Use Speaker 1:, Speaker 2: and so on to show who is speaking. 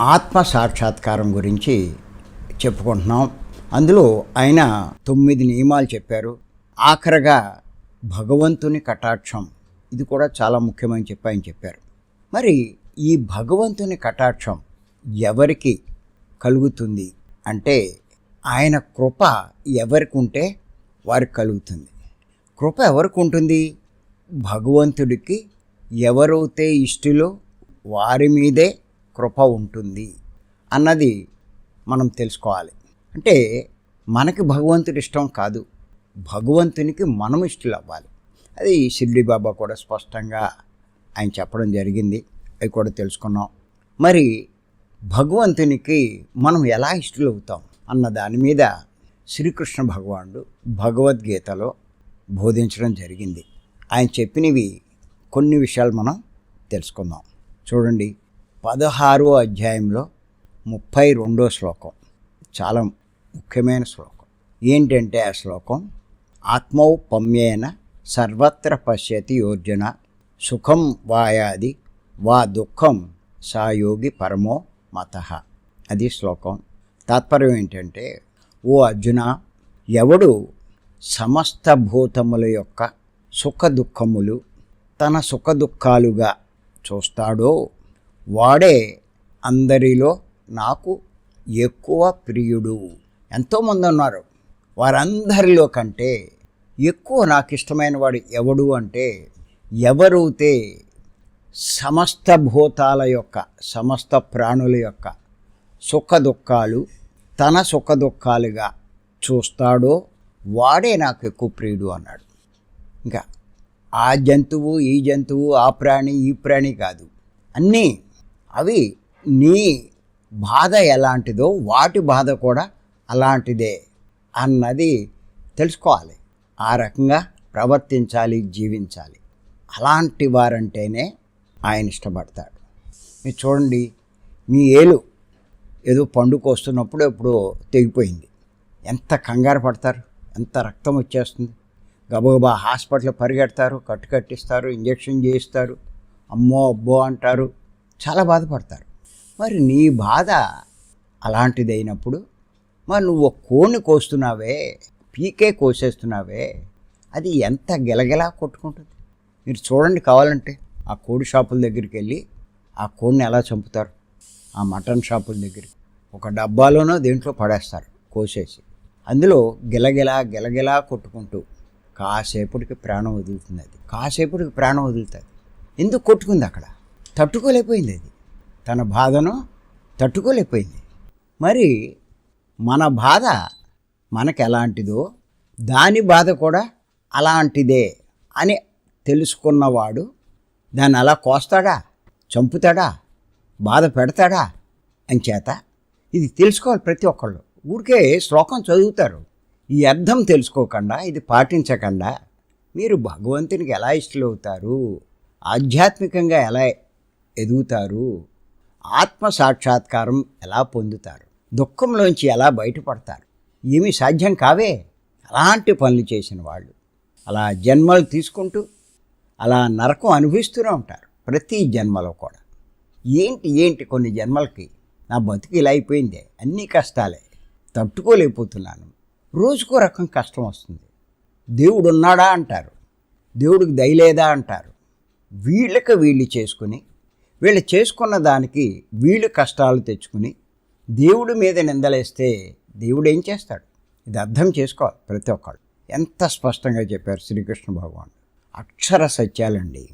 Speaker 1: ఆత్మ సాక్షాత్కారం గురించి చెప్పుకుంటున్నాం. అందులో ఆయన తొమ్మిది నియమాలు చెప్పారు. ఆఖరగా భగవంతుని కటాక్షం ఇది కూడా చాలా ముఖ్యమని చెప్పి ఆయన చెప్పారు. మరి ఈ భగవంతుని కటాక్షం ఎవరికి కలుగుతుంది అంటే ఆయన కృప ఎవరికి ఉంటే వారికి కలుగుతుంది. కృప ఎవరికి ఉంటుంది? భగవంతుడికి ఎవరైతే ఇష్టలో వారి మీదే కృప ఉంటుంది అన్నది మనం తెలుసుకోవాలి. అంటే మనకి భగవంతుడి ఇష్టం కాదు. భగవంతునికి మనం ఇష్టలు అవ్వాలి అది షిర్డి బాబా కూడా స్పష్టంగా ఆయన చెప్పడం జరిగింది. అవి కూడా తెలుసుకున్నాం. మరి భగవంతునికి మనం ఎలా ఇష్టలు అవుతాం అన్న దాని మీద శ్రీకృష్ణ భగవానుడు భగవద్గీతలో బోధించడం జరిగింది. ఆయన చెప్పినవి కొన్ని విషయాలు మనం తెలుసుకుందాం. చూడండి. పదహారో అధ్యాయంలో ముప్పై రెండో శ్లోకం. చాలా ముఖ్యమైన శ్లోకం. ఏంటంటే ఆ శ్లోకం? ఆత్మౌపమ్యేన సర్వత్ర పశ్యతి యోర్జున సుఖం వాయాది వా దుఃఖం సాయోగి పరమో మత. అది శ్లోకం. తాత్పర్యం ఏంటంటే ఓ అర్జున ఎవడు సమస్త భూతముల యొక్క సుఖ దుఃఖములు తన సుఖ దుఃఖాలుగా చూస్తాడో వాడే అందరిలో నాకు ఎక్కువ ప్రియుడు. ఎంతోమంది ఉన్నారు. వారందరిలో కంటే ఎక్కువ నాకు ఇష్టమైన వాడు ఎవడు అంటే ఎవరైతే సమస్త భూతాల యొక్క సమస్త ప్రాణుల యొక్క సుఖ దుఃఖాలు తన సుఖ దుఃఖాలుగా చూస్తాడో వాడే నాకు ఎక్కువ ప్రియుడు అన్నాడు. ఇంకా ఆ జంతువు ఈ జంతువు ఆ ప్రాణి ఈ ప్రాణి కాదు. అన్నీ అవి నీ బాధ ఎలాంటిదో వాటి బాధ కూడా అలాంటిదే అన్నది తెలుసుకోవాలి. ఆ రకంగా ప్రవర్తించాలి జీవించాలి. అలాంటి వారంటేనే ఆయన ఇష్టపడతాడు. మీరు చూడండి మీ ఏలు ఏదో పండుకొస్తున్నప్పుడు ఎప్పుడో తెగిపోయింది. ఎంత కంగారు పడతారు ఎంత రక్తం వచ్చేస్తుంది. గబగబా హాస్పిటల్ పరిగెడతారు కట్టు కట్టిస్తారు ఇంజక్షన్ చేయిస్తారు. అమ్మో అబ్బో అంటారు. చాలా బాధపడతారు. మరి నీ బాధ అలాంటిది అయినప్పుడు మరి నువ్వు ఒక కోడిని కోస్తున్నావే పీకే కోసేస్తున్నావే అది ఎంత గెలగెలా కొట్టుకుంటుంది? మీరు చూడండి కావాలంటే ఆ కోడి షాపుల దగ్గరికి వెళ్ళి ఆ కోడిని ఎలా చంపుతారు? ఆ మటన్ షాపుల దగ్గరికి. ఒక డబ్బాలోనో దేంట్లో పడేస్తారు కోసేసి. అందులో గిలగిలా గిలగిలా కొట్టుకుంటూ కాసేపటికి ప్రాణం వదులుతుంది అది. కాసేపటికి ప్రాణం వదులుతుంది. ఎందుకు కొట్టుకుంది అక్కడ? తట్టుకోలేకపోయింది అది. తన బాధను తట్టుకోలేకపోయింది. మరి మన బాధ మనకు ఎలాంటిదో దాని బాధ కూడా అలాంటిదే అని తెలుసుకున్నవాడు దాన్ని అలా కోస్తాడా చంపుతాడా బాధ పెడతాడా అని చేత ఇది తెలుసుకోవాలి ప్రతి ఒక్కళ్ళు. ఊరికే శ్లోకం చదువుతారు. ఈ అర్థం తెలుసుకోకుండా ఇది పాటించకుండా మీరు భగవంతునికి ఎలా ఇష్టలవుతారు ఆధ్యాత్మికంగా ఎలా ఎదుగుతారు ఆత్మ సాక్షాత్కారం ఎలా పొందుతారు దుఃఖంలోంచి ఎలా బయటపడతారు ఏమీ సాధ్యం కావే అలాంటి పనులు చేసిన వాళ్ళు. అలా జన్మలు తీసుకుంటూ అలా నరకం అనుభవిస్తూనే ఉంటారు ప్రతి జన్మలో కూడా. ఏంటి ఏంటి కొన్ని జన్మలకి నా బతుకు ఇలా అయిపోయిందే అన్నీ కష్టాలే తట్టుకోలేకపోతున్నాను. రోజుకో రకం కష్టం వస్తుంది. దేవుడు ఉన్నాడా అంటారు దేవుడికి దయలేదా అంటారు. వీళ్ళకి వీళ్ళు చేసుకుని వీళ్ళు చేసుకున్న దానికి వీళ్ళు కష్టాలు తెచ్చుకుని దేవుడి మీద నిందలేస్తే దేవుడు ఏం చేస్తాడు? ఇది అర్థం చేసుకోవాలి ప్రతి ఒక్కళ్ళు. ఎంత స్పష్టంగా చెప్పారు శ్రీకృష్ణ భగవాన్ అక్షర సత్యాలండి.